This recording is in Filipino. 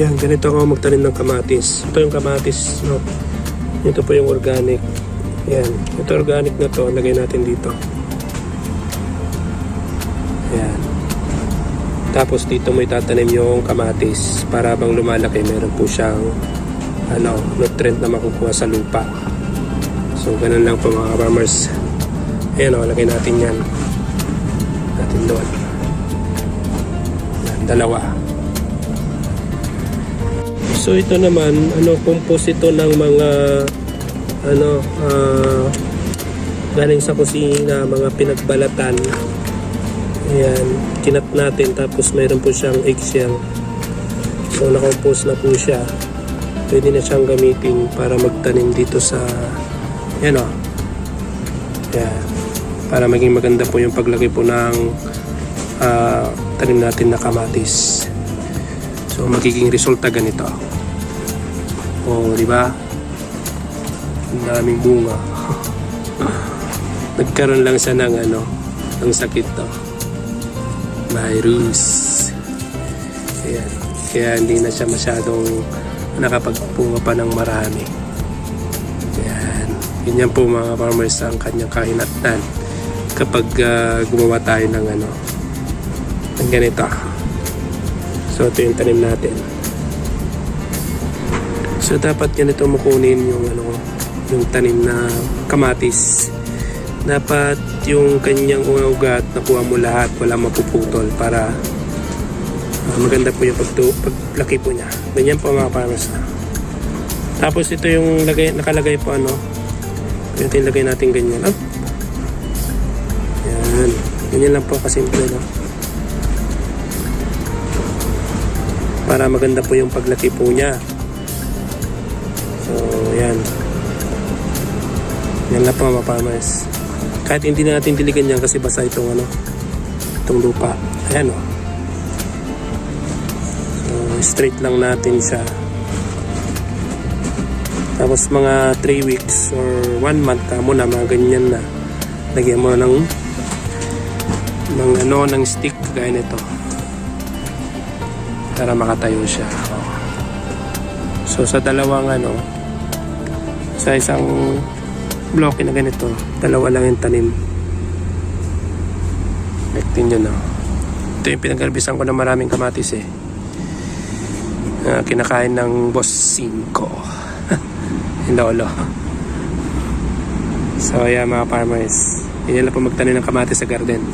Yan, ganito ako magtanim ng kamatis. Ito yung kamatis, no? Ito po yung organic. Yan. Ito organic na to, lagay natin dito. Yan. Tapos dito mo itatanim yung kamatis para bang lumalaki, meron po siyang ano, nutrient na makukuha sa lupa. So, ganun lang po mga farmers. Ayan o, lagay natin yan. Natin doon. Yan, dalawa. So ito naman, ano, compost ito ng mga ano, ah, galing sa kusina, mga pinagbalatan. Ayan, kinat natin tapos mayroon po siyang eggshell. So na-compose na po siya. Pwede na siyang gamitin para magtanim dito sa yan o. Yan. Para maging maganda po yung paglaki po ng ah, tanim natin na kamatis. So magiging resulta ganito. Oh, di ba? Ang daming bunga. Nagkaroon lang siya ng ano, ng sakit to. Virus. Ayan. Kaya hindi na siya masyadong nakapagpunga pa ng marami. Ayan. Ganyan po mga farmers ang kanyang kahinatnan kapag ah, gumawa tayo ng ano, ng ganito. So ito yung tanim natin. So dapat ganito mo kunin yung ano yung tanim na kamatis. Dapat yung kanyang ugat nakuha mo lahat, wala mapuputol para ah, maganda po yung pagtu paglaki po niya. Ganyan po mga farmers. Tapos ito yung lagay, nakalagay po ano. Ito yung lagay natin ganyan. Oh. Yan. Ganyan lang po kasimple. No? Para maganda po yung paglaki po niya. So, yan. Lang po mga farmers. Kahit hindi na natin diligan yan kasi basa itong ano, itong lupa. Ayan o. So, straight lang natin siya. Tapos mga 3 weeks or 1 month ka mo na mga ganyan na. Lagyan mo ng ng ano, ng stick kagaya nito. Para makatayo siya. So sa dalawang ano, sa isang bloke na ganito, dalawa lang yung tanim. Bektin nyo no. Ito yung pinagkarbisan ko ng maraming kamatis eh. Na kinakain ng boss 5. yung lolo. So ayan mga farmers. Yan lang po magtanim ng kamatis sa garden.